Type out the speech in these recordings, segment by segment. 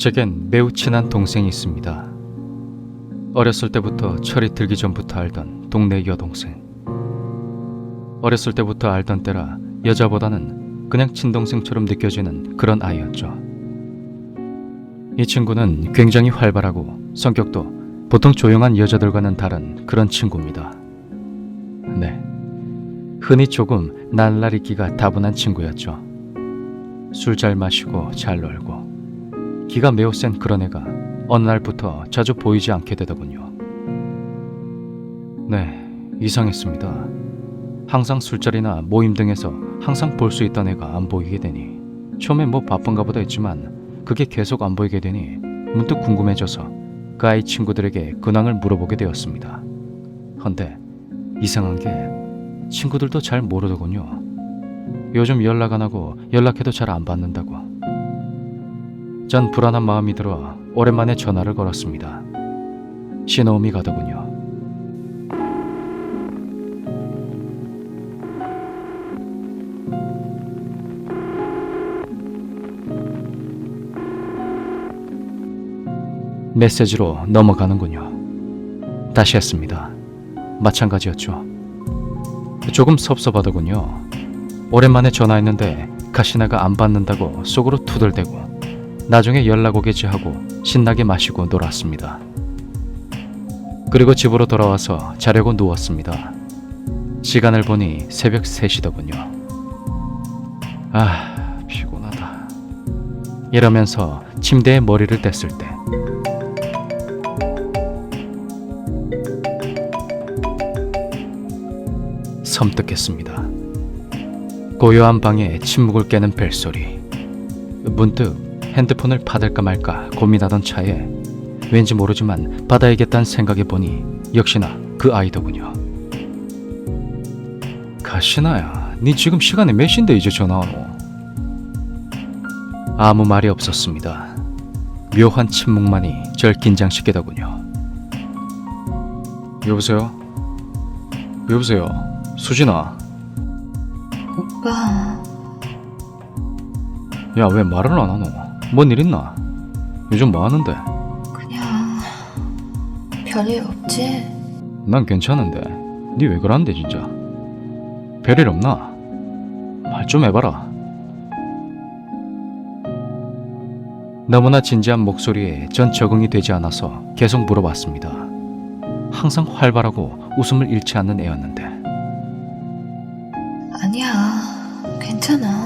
제겐 매우 친한 동생이 있습니다. 어렸을 때부터 철이 들기 전부터 알던 동네 여동생. 어렸을 때부터 알던 때라 여자보다는 그냥 친동생처럼 느껴지는 그런 아이였죠. 이 친구는 굉장히 활발하고 성격도 보통 조용한 여자들과는 다른 그런 친구입니다. 네. 흔히 조금 날라리기가 다분한 친구였죠. 술 잘 마시고 잘 놀고 기가 매우 센 그런 애가 어느 날부터 자주 보이지 않게 되더군요. 네, 이상했습니다. 항상 술자리나 모임 등에서 항상 볼 수 있던 애가 안 보이게 되니 처음엔 뭐 바쁜가 보다 했지만 그게 계속 안 보이게 되니 문득 궁금해져서 그 아이 친구들에게 근황을 물어보게 되었습니다. 헌데 이상한 게 친구들도 잘 모르더군요. 요즘 연락 안 하고 연락해도 잘 안 받는다고. 전 불안한 마음이 들어 오랜만에 전화를 걸었습니다. 신호음이 가더군요. 메시지로 넘어가는군요. 다시 했습니다. 마찬가지였죠. 조금 섭섭하더군요. 오랜만에 전화했는데 가시나가 안 받는다고 속으로 투덜대고 나중에 연락 오겠지 하고 신나게 마시고 놀았습니다. 그리고 집으로 돌아와서 자려고 누웠습니다. 시간을 보니 새벽 3시더군요. 아, 피곤하다. 이러면서 침대에 머리를 댔을 때 섬뜩했습니다. 고요한 방에 침묵을 깨는 벨소리. 문득 핸드폰을 받을까 말까 고민하던 차에 왠지 모르지만 받아야겠다는 생각해 보니 역시나 그 아이더군요. 가시나야, 니 지금 시간이 몇 시인데 이제 전화하노? 아무 말이 없었습니다. 묘한 침묵만이 절 긴장시키더군요. 여보세요? 여보세요? 수진아, 오빠, 야 왜 말을 안 하노? 뭔 일 있나? 요즘 뭐 하는데? 그냥 별일 없지? 난 괜찮은데 니 왜 그러는데 진짜? 별일 없나? 말 좀 해봐라. 너무나 진지한 목소리에 전 적응이 되지 않아서 계속 물어봤습니다. 항상 활발하고 웃음을 잃지 않는 애였는데 아니야, 괜찮아.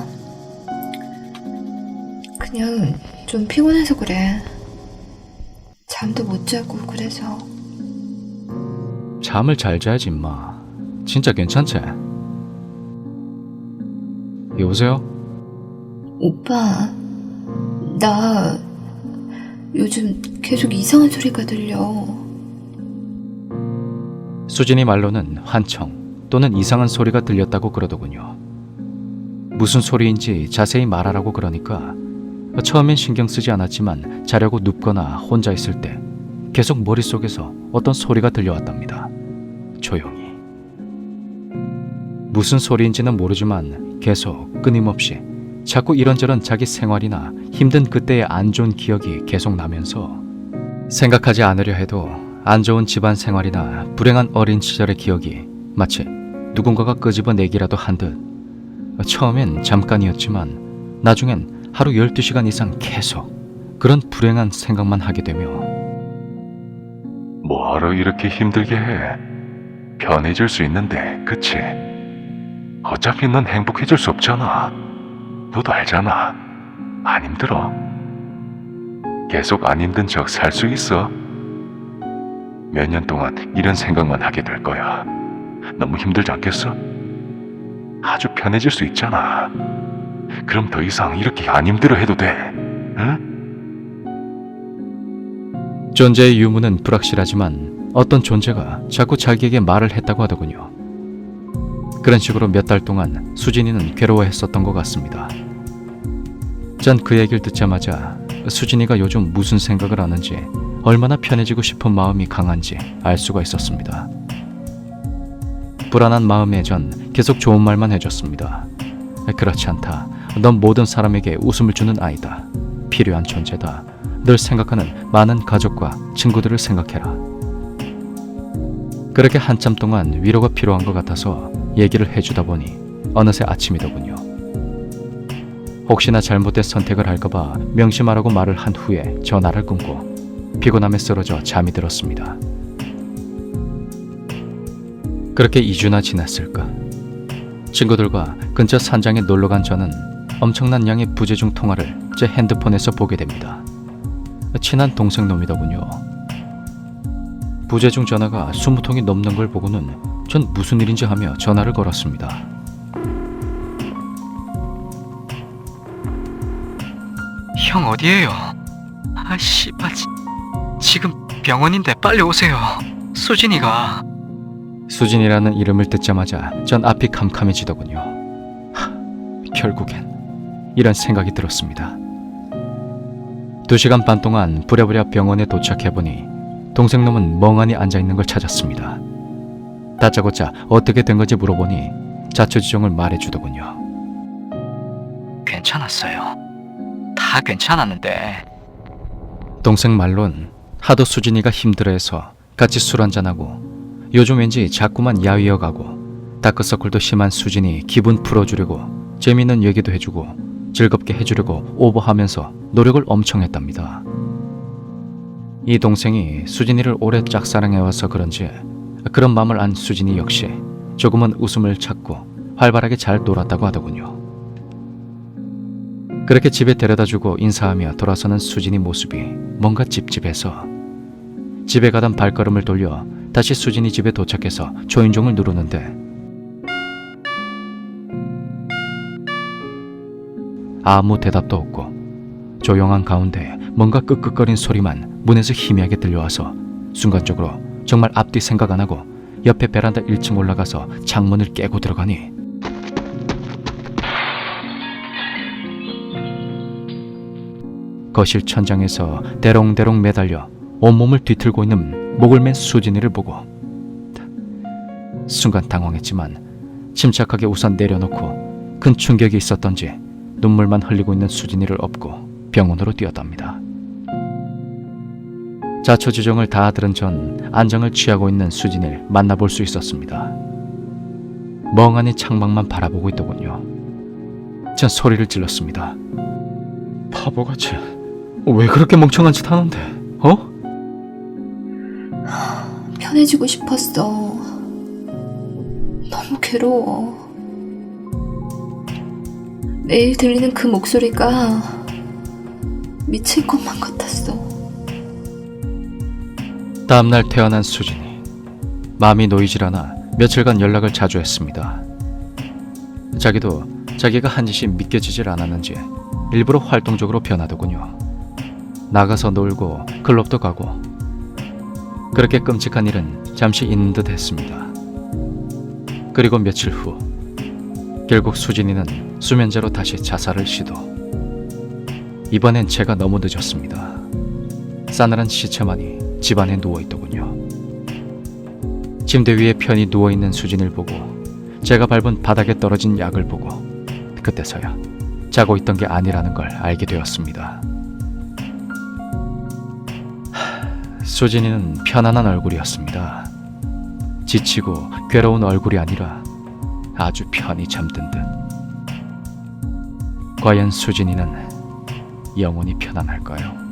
그냥 좀 피곤해서 그래. 잠도 못 자고 그래서 잠을 잘 자야지 임마. 진짜 괜찮지? 여보세요? 오빠, 나 요즘 계속 이상한 소리가 들려. 수진이 말로는 환청 또는 이상한 소리가 들렸다고 그러더군요. 무슨 소리인지 자세히 말하라고 그러니까 처음엔 신경 쓰지 않았지만 자려고 눕거나 혼자 있을 때 계속 머릿속에서 어떤 소리가 들려왔답니다. 조용히. 무슨 소리인지는 모르지만 계속 끊임없이 자꾸 이런저런 자기 생활이나 힘든 그때의 안 좋은 기억이 계속 나면서 생각하지 않으려 해도 안 좋은 집안 생활이나 불행한 어린 시절의 기억이 마치 누군가가 끄집어내기라도 한 듯 처음엔 잠깐이었지만 나중엔 하루 12시간 이상 계속 그런 불행한 생각만 하게 되며 뭐하러 이렇게 힘들게 해? 편해질 수 있는데, 그치? 어차피 넌 행복해질 수 없잖아. 너도 알잖아. 안 힘들어. 계속 안 힘든 척 살 수 있어. 몇 년 동안 이런 생각만 하게 될 거야. 너무 힘들지 않겠어? 아주 편해질 수 있잖아. 그럼 더 이상 이렇게 안 힘들어 해도 돼. 응? 존재의 유무는 불확실하지만 어떤 존재가 자꾸 자기에게 말을 했다고 하더군요. 그런 식으로 몇 달 동안 수진이는 괴로워했었던 것 같습니다. 전 그 얘기를 듣자마자 수진이가 요즘 무슨 생각을 하는지 얼마나 편해지고 싶은 마음이 강한지 알 수가 있었습니다. 불안한 마음에 전 계속 좋은 말만 해줬습니다. 그렇지 않다. 넌 모든 사람에게 웃음을 주는 아이다. 필요한 존재다. 늘 생각하는 많은 가족과 친구들을 생각해라. 그렇게 한참 동안 위로가 필요한 것 같아서 얘기를 해주다 보니 어느새 아침이더군요. 혹시나 잘못된 선택을 할까봐 명심하라고 말을 한 후에 전화를 끊고 피곤함에 쓰러져 잠이 들었습니다. 그렇게 2주나 지났을까? 친구들과 근처 산장에 놀러 간 저는 엄청난 양의 부재중 통화를 제 핸드폰에서 보게 됩니다. 친한 동생 놈이더군요. 부재중 전화가 20통이 넘는 걸 보고는 전 무슨 일인지 하며 전화를 걸었습니다. 형 어디에요? 아 씨발 지- 지금 병원인데 빨리 오세요. 수진이가 수진이라는 이름을 듣자마자 전 앞이 캄캄해지더군요. 하, 결국엔 이런 생각이 들었습니다. 두 시간 반 동안 부랴부랴 병원에 도착해보니 동생 놈은 멍하니 앉아있는 걸 찾았습니다. 다짜고짜 어떻게 된 건지 물어보니 자초지종을 말해주더군요. 괜찮았어요. 다 괜찮았는데 동생 말론 하도 수진이가 힘들어해서 같이 술 한잔하고 요즘 왠지 자꾸만 야위어 가고 다크서클도 심한 수진이 기분 풀어주려고 재미있는 얘기도 해주고 즐겁게 해주려고 오버하면서 노력을 엄청 했답니다. 이 동생이 수진이를 오래 짝사랑해와서 그런지 그런 마음을 안 수진이 역시 조금은 웃음을 찾고 활발하게 잘 놀았다고 하더군요. 그렇게 집에 데려다주고 인사하며 돌아서는 수진이 모습이 뭔가 찝찝해서 집에 가던 발걸음을 돌려 다시 수진이 집에 도착해서 초인종을 누르는데 아무 대답도 없고 조용한 가운데 뭔가 끄끄거린 소리만 문에서 희미하게 들려와서 순간적으로 정말 앞뒤 생각 안 하고 옆에 베란다 1층 올라가서 창문을 깨고 들어가니 거실 천장에서 대롱대롱 매달려 온몸을 뒤틀고 있는 목을 맨 수진이를 보고 순간 당황했지만 침착하게 우선 내려놓고 큰 충격이 있었던지 눈물만 흘리고 있는 수진이를 업고 병원으로 뛰어답니다. 자초지종을 다 들은 전 안정을 취하고 있는 수진이를 만나볼 수 있었습니다. 멍하니 창밖만 바라보고 있더군요. 전 소리를 질렀습니다. 바보같이 왜 그렇게 멍청한 짓 하는데? 어? 편해지고 싶었어. 너무 괴로워. 매일 들리는 그 목소리가 미칠 것만 같았어. 다음날 태어난 수진이 마음이 놓이질 않아 며칠간 연락을 자주 했습니다. 자기도 자기가 한 짓이 믿겨지질 않았는지 일부러 활동적으로 변하더군요. 나가서 놀고 클럽도 가고 그렇게 끔찍한 일은 잠시 있는 듯 했습니다. 그리고 며칠 후 결국 수진이는 수면제로 다시 자살을 시도. 이번엔 제가 너무 늦었습니다. 싸늘한 시체만이 집안에 누워 있더군요. 침대 위에 편히 누워 있는 수진을 보고 제가 밟은 바닥에 떨어진 약을 보고 그때서야 자고 있던 게 아니라는 걸 알게 되었습니다. 하, 수진이는 편안한 얼굴이었습니다. 지치고 괴로운 얼굴이 아니라 아주 편히 잠든 듯. 과연 수진이는 영원히 편안할까요?